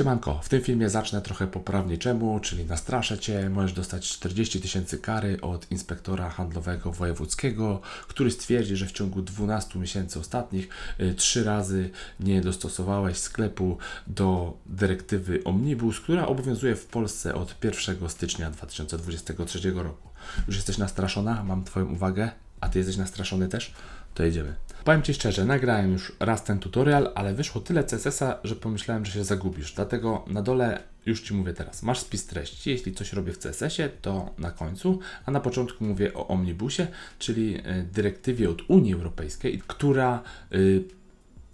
Siemanko, w tym filmie zacznę trochę po prawniczemu, czyli nastraszę Cię, możesz dostać 40 tysięcy kary od inspektora handlowego wojewódzkiego, który stwierdzi, że w ciągu 12 miesięcy ostatnich y, trzy razy nie dostosowałeś sklepu do dyrektywy Omnibus, która obowiązuje w Polsce od 1 stycznia 2023 roku. Już jesteś nastraszona? Mam Twoją uwagę? A Ty jesteś nastraszony też? To jedziemy. Powiem Ci szczerze, nagrałem już raz ten tutorial, ale wyszło tyle CSS-a, że pomyślałem, że się zagubisz. Dlatego na dole już Ci mówię teraz, masz spis treści. Jeśli coś robię w CSS-ie, to na końcu, a na początku mówię o Omnibusie, czyli y, dyrektywie od Unii Europejskiej, która y,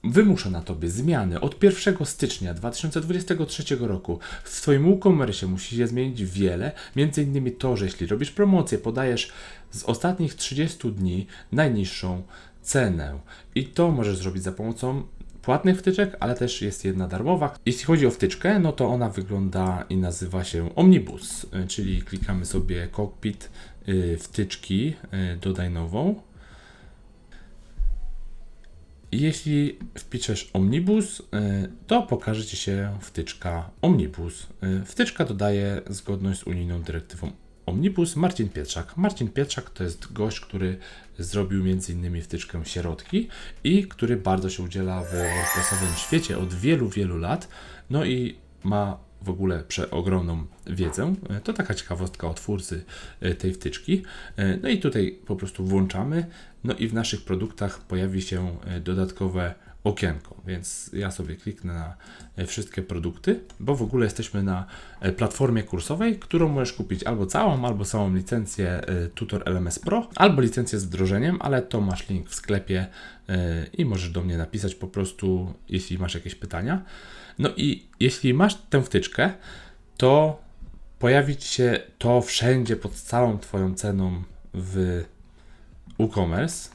wymusza na Tobie zmiany od 1 stycznia 2023 roku. W Twoim WooCommerce musi się zmienić wiele, między innymi to, że jeśli robisz promocję, podajesz z ostatnich 30 dni najniższą cenę. I to możesz zrobić za pomocą płatnych wtyczek, ale też jest jedna darmowa. Jeśli chodzi o wtyczkę, no to ona wygląda i nazywa się Omnibus, y, czyli klikamy sobie cockpit y, wtyczki, y, dodaj nową. Jeśli wpiszesz Omnibus, to pokaże Ci się wtyczka Omnibus. Wtyczka dodaje zgodność z unijną dyrektywą Omnibus Marcin Pietrzak. Marcin Pietrzak to jest gość, który zrobił m.in. wtyczkę Sierotki i który bardzo się udziela w WordPressowym świecie od wielu, wielu lat. No i ma w ogóle przeogromną wiedzę. To taka ciekawostka o twórcy e, tej wtyczki. E, No i tutaj po prostu włączamy. No i w naszych produktach pojawi się e, dodatkowe okienko, więc ja sobie kliknę na e, wszystkie produkty, bo w ogóle jesteśmy na e, platformie kursowej, którą możesz kupić albo całą, albo samą licencję e, Tutor LMS Pro, albo licencję z wdrożeniem, ale to masz link w sklepie i możesz do mnie napisać po prostu, jeśli masz jakieś pytania. No i jeśli masz tę wtyczkę, to pojawi Ci się to wszędzie pod całą Twoją ceną w WooCommerce.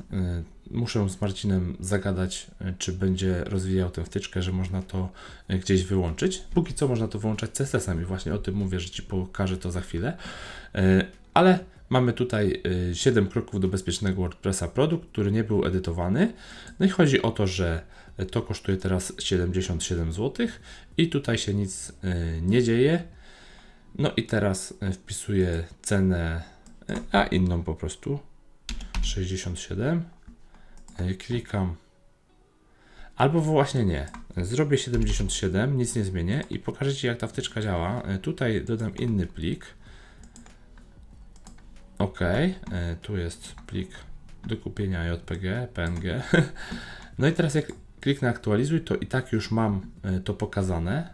Muszę z Marcinem zagadać, y, czy będzie rozwijał tę wtyczkę, że można to y, gdzieś wyłączyć. Póki co można to wyłączać CSS-em i właśnie o tym mówię, że Ci pokażę to za chwilę. Y, Ale mamy tutaj 7 kroków do bezpiecznego WordPressa produkt, który nie był edytowany. No i chodzi o to, że to kosztuje teraz 77 zł i tutaj się nic nie dzieje. No i teraz wpisuję cenę, a inną po prostu 67. Y, Klikam. Albo właśnie nie. Zrobię 77, nic nie zmienię i pokażę Ci jak ta wtyczka działa. Y, Tutaj dodam inny plik. OK, y, tu jest plik do kupienia JPG, PNG. No i teraz jak kliknę aktualizuj, to i tak już mam to pokazane,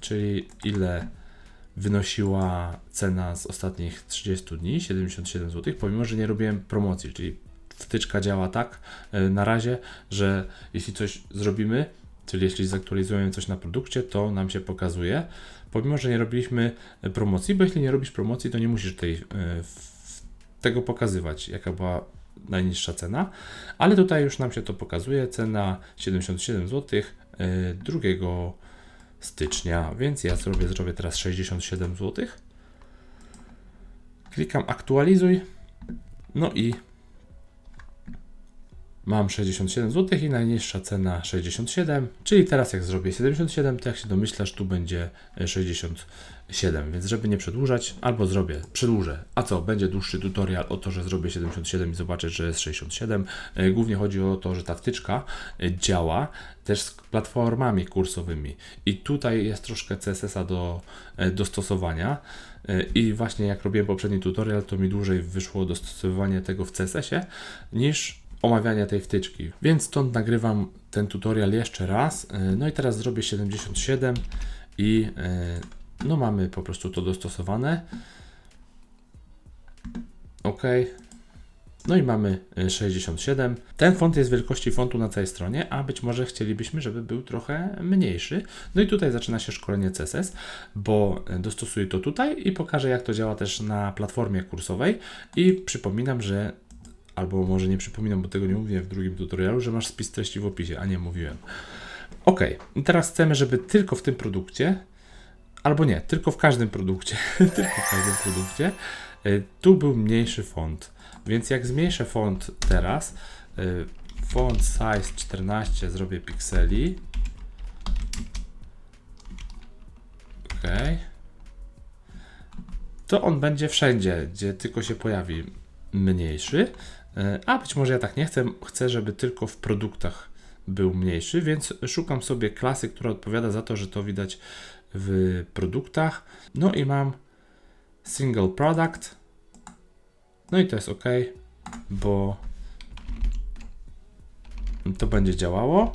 czyli ile wynosiła cena z ostatnich 30 dni, 77 zł, pomimo, że nie robiłem promocji, czyli wtyczka działa tak y, na razie, że jeśli coś zrobimy, czyli jeśli zaktualizujemy coś na produkcie, to nam się pokazuje, pomimo, że nie robiliśmy y, promocji, bo jeśli nie robisz promocji, to nie musisz tej, w- tego pokazywać, jaka była najniższa cena, ale tutaj już nam się to pokazuje, cena 77 zł 2 stycznia, więc ja zrobię, zrobię teraz 67 zł. Klikam aktualizuj, no i mam 67 zł i najniższa cena 67, czyli teraz jak zrobię 77, to jak się domyślasz, tu będzie e, 67, więc żeby nie przedłużać, albo zrobię, przedłużę, a co, będzie dłuższy tutorial o to, że zrobię 77 i zobaczysz, że jest 67. E, Głównie chodzi o to, że ta wtyczka e, działa też z platformami kursowymi. I tutaj jest troszkę CSS-a do e, dostosowania. I właśnie jak robiłem poprzedni tutorial, to mi dłużej wyszło dostosowywanie tego w CSS-ie niż omawianie tej wtyczki. Więc stąd nagrywam ten tutorial jeszcze raz. E, No i teraz zrobię 77 i e, no mamy po prostu to dostosowane. OK. No i mamy e, 67. Ten font jest wielkości fontu na całej stronie, a być może chcielibyśmy, żeby był trochę mniejszy. No i tutaj zaczyna się szkolenie CSS, bo e, dostosuję to tutaj i pokażę, jak to działa też na platformie kursowej. I przypominam, że albo może nie przypominam, bo tego nie mówiłem w drugim tutorialu, że masz spis treści w opisie, a nie mówiłem. Ok, teraz chcemy, żeby tylko w tym produkcie, albo nie, tylko w każdym produkcie, tylko w każdym produkcie, y, tu był mniejszy font. Więc jak zmniejszę font teraz, y, font size 14 zrobię pikseli. To on będzie wszędzie, gdzie tylko się pojawi mniejszy. E, A być może ja tak nie chcę, chcę, żeby tylko w produktach był mniejszy, więc szukam sobie klasy, która odpowiada za to, że to widać w produktach. No i mam single product. No i to jest ok, bo to będzie działało.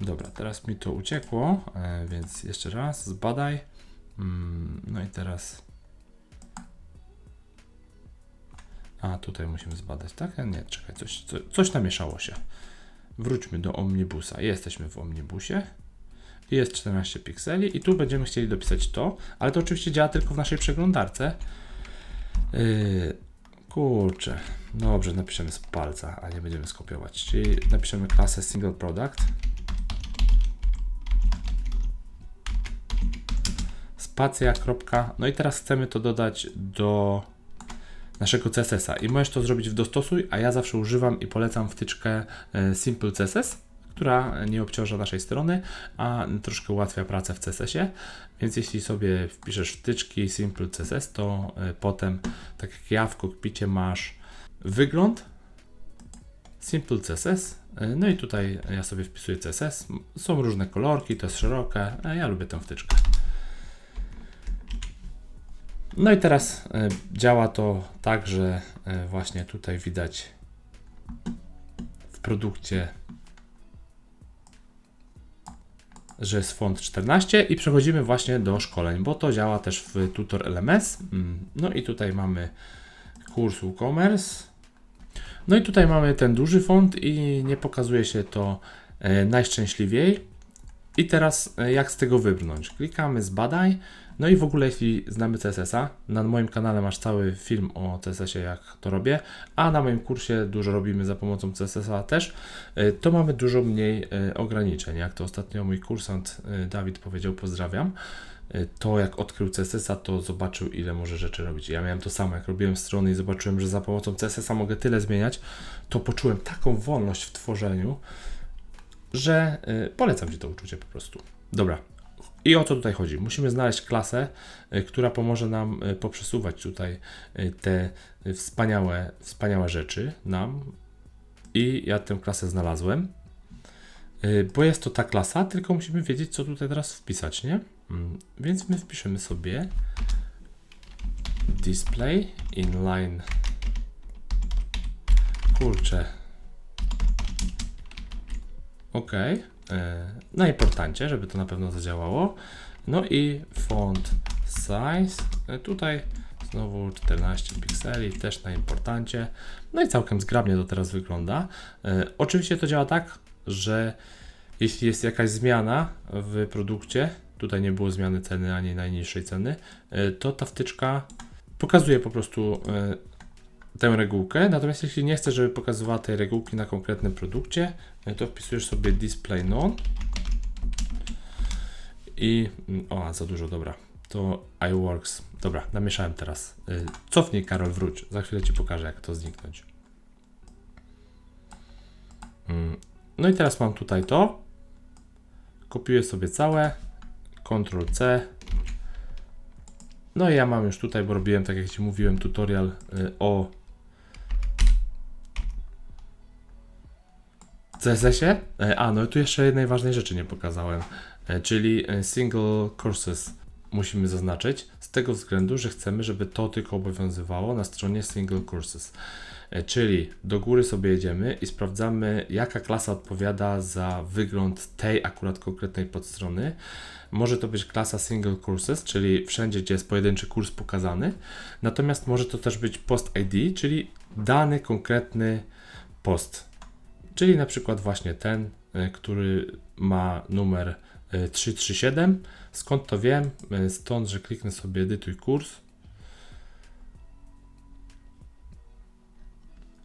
Dobra, teraz mi to uciekło, e, więc jeszcze raz zbadaj. Mm, No i teraz. A tutaj musimy zbadać, tak? Nie, czekaj, coś, co, coś namieszało się. Wróćmy do omnibusa. Jesteśmy w omnibusie. Jest 14 pikseli i tu będziemy chcieli dopisać to, ale to oczywiście działa tylko w naszej przeglądarce. Yy, kurczę. Dobrze, napiszemy z palca, a nie będziemy skopiować. Czyli napiszemy klasę single product. Spacja, kropka. No i teraz chcemy to dodać do naszego CSS-a i możesz to zrobić w dostosuj, a ja zawsze używam i polecam wtyczkę e, Simple CSS, która nie obciąża naszej strony, a troszkę ułatwia pracę w CSS-ie. Więc jeśli sobie wpiszesz wtyczki Simple CSS, to e, potem, tak jak ja w kokpicie masz wygląd Simple CSS. e, No i tutaj ja sobie wpisuję CSS. Są różne kolorki, to jest szerokie. Ja lubię tę wtyczkę. No i teraz e, działa to tak, że e, właśnie tutaj widać w produkcie, że jest font 14 i przechodzimy właśnie do szkoleń, bo to działa też w Tutor LMS. Mm, No i tutaj mamy kurs WooCommerce. No i tutaj mamy ten duży font i nie pokazuje się to e, najszczęśliwiej. I teraz e, jak z tego wybrnąć? Klikamy zbadaj. No i w ogóle jeśli znamy CSS-a, na moim kanale masz cały film o CSS-ie jak to robię, a na moim kursie dużo robimy za pomocą CSS-a też, e, to mamy dużo mniej e, ograniczeń. Jak to ostatnio mój kursant Dawid powiedział, pozdrawiam, to jak odkrył CSS-a, to zobaczył ile może rzeczy robić. Ja miałem to samo, jak robiłem strony i zobaczyłem, że za pomocą CSS-a mogę tyle zmieniać, to poczułem taką wolność w tworzeniu, że y, polecam Ci to uczucie po prostu. Dobra. I o co tutaj chodzi? Musimy znaleźć klasę, y, która pomoże nam y, poprzesuwać tutaj te wspaniałe, wspaniałe rzeczy nam. I ja tę klasę znalazłem. Bo jest to ta klasa, tylko musimy wiedzieć, co tutaj teraz wpisać, nie? Mm, Więc my wpiszemy sobie display inline. Kurczę, OK. e, Na importancie, żeby to na pewno zadziałało. No i font size. e, Tutaj znowu 14 pikseli, też na importancie. No i całkiem zgrabnie to teraz wygląda. E, Oczywiście to działa tak, że jeśli jest jakaś zmiana w produkcie, tutaj nie było zmiany ceny ani najniższej ceny, to ta wtyczka pokazuje po prostu tę regułkę. Natomiast jeśli nie chcesz, żeby pokazywała tej regułki na konkretnym produkcie, e, to wpisujesz sobie display none i mm, o, za dużo, dobra. To iWorks. Dobra, namieszałem teraz. Y, Cofnij Karol, wróć. Za chwilę Ci pokażę, jak to zniknąć. Mm, No i teraz mam tutaj to. Kopiuję sobie całe. Ctrl C. No i ja mam już tutaj, bo robiłem, tak jak Ci mówiłem, tutorial y, o CSS-ie. A, no i tu jeszcze jednej ważnej rzeczy nie pokazałem, e, czyli e, single courses musimy zaznaczyć, z tego względu, że chcemy, żeby to tylko obowiązywało na stronie single courses. E, Czyli do góry sobie jedziemy i sprawdzamy, jaka klasa odpowiada za wygląd tej akurat konkretnej podstrony. Może to być klasa single courses, czyli wszędzie, gdzie jest pojedynczy kurs pokazany. Natomiast może to też być post ID, czyli dany konkretny post. Czyli na przykład właśnie ten, y, który ma numer y, 337. Skąd to wiem? Y, Stąd, że kliknę sobie edytuj kurs.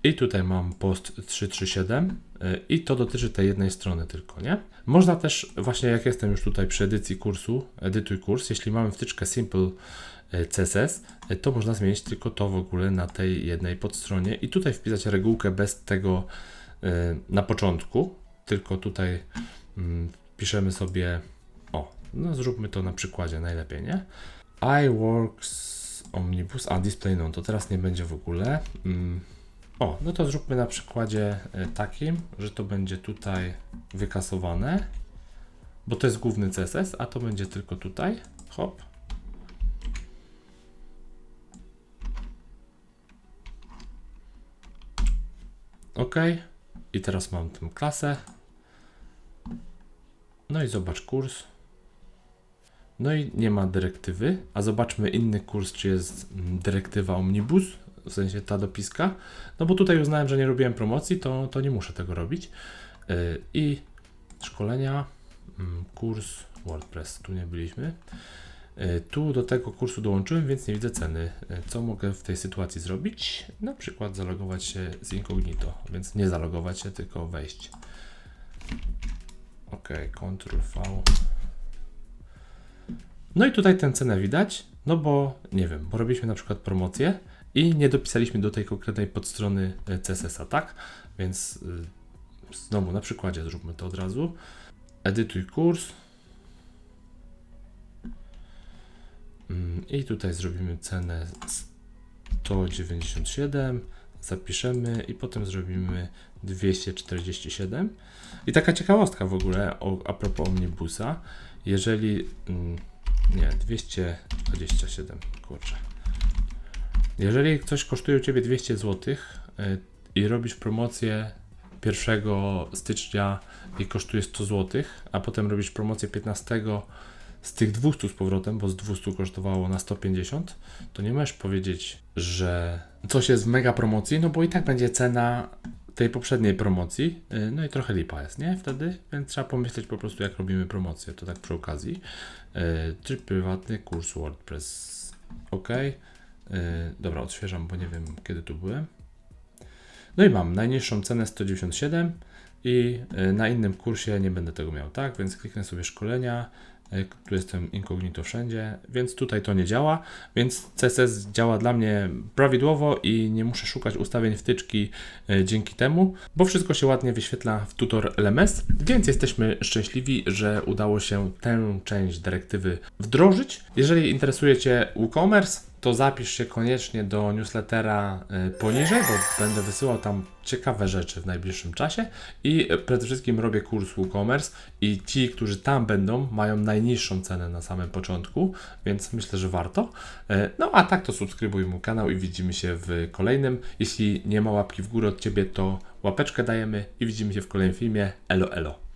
I tutaj mam post 337 y, i to dotyczy tej jednej strony tylko, nie? Można też, właśnie jak jestem już tutaj przy edycji kursu, edytuj kurs, jeśli mamy wtyczkę Simple CSS, to można zmienić tylko to w ogóle na tej jednej podstronie i tutaj wpisać regułkę bez tego na początku, tylko tutaj mm, piszemy sobie, o, no zróbmy to na przykładzie najlepiej, nie? iWorks Omnibus, a Display None, to teraz nie będzie w ogóle. Mm. O, no to zróbmy na przykładzie e, takim, że to będzie tutaj wykasowane, bo to jest główny CSS, a to będzie tylko tutaj. Hop. OK. I teraz mam tę klasę. No i zobacz kurs. No i nie ma dyrektywy, a zobaczmy inny kurs, czy jest dyrektywa Omnibus, w sensie ta dopiska. No bo tutaj uznałem, że nie robiłem promocji, to, to nie muszę tego robić. Yy, I szkolenia, mm, kurs WordPress, tu nie byliśmy. Yy, Tu do tego kursu dołączyłem, więc nie widzę ceny. Yy, Co mogę w tej sytuacji zrobić? Na przykład zalogować się z incognito, więc nie zalogować się, tylko wejść. OK, Ctrl V. No i tutaj tę cenę widać, no bo nie wiem, bo robiliśmy na przykład promocję i nie dopisaliśmy do tej konkretnej podstrony e, CSS-a, tak? Więc znowu na przykładzie zróbmy to od razu. Edytuj kurs. I tutaj zrobimy cenę 197, zapiszemy i potem zrobimy 247. I taka ciekawostka w ogóle o, a propos omnibusa. Jeżeli. Mm, nie, 227, kurczę. Jeżeli coś kosztuje u Ciebie 200 zł y, i robisz promocję 1 stycznia i kosztuje 100 zł, a potem robisz promocję 15 z tych 200 z powrotem, bo z 200 kosztowało na 150, to nie możesz powiedzieć, że coś jest w mega promocji, no bo i tak będzie cena tej poprzedniej promocji, y, no i trochę lipa jest, nie? Wtedy, więc trzeba pomyśleć po prostu, jak robimy promocję, to tak przy okazji. Y, Czy prywatny kurs WordPress, ok. Y, Dobra, odświeżam, bo nie wiem, kiedy tu byłem. No i mam najniższą cenę 197 i na innym kursie nie będę tego miał, tak? Więc kliknę sobie szkolenia, tu jestem incognito wszędzie, więc tutaj to nie działa, więc CSS działa dla mnie prawidłowo i nie muszę szukać ustawień wtyczki y, dzięki temu, bo wszystko się ładnie wyświetla w tutor LMS, więc jesteśmy szczęśliwi, że udało się tę część dyrektywy wdrożyć. Jeżeli interesuje Cię WooCommerce, to zapisz się koniecznie do newslettera y, poniżej, bo będę wysyłał tam ciekawe rzeczy w najbliższym czasie i y, przede wszystkim robię kurs WooCommerce i ci, którzy tam będą, mają najniższą cenę na samym początku, więc myślę, że warto. Y, No a tak to subskrybuj mój kanał i widzimy się w kolejnym. Jeśli nie ma łapki w górę od Ciebie, to łapeczkę dajemy i widzimy się w kolejnym filmie. Elo, elo.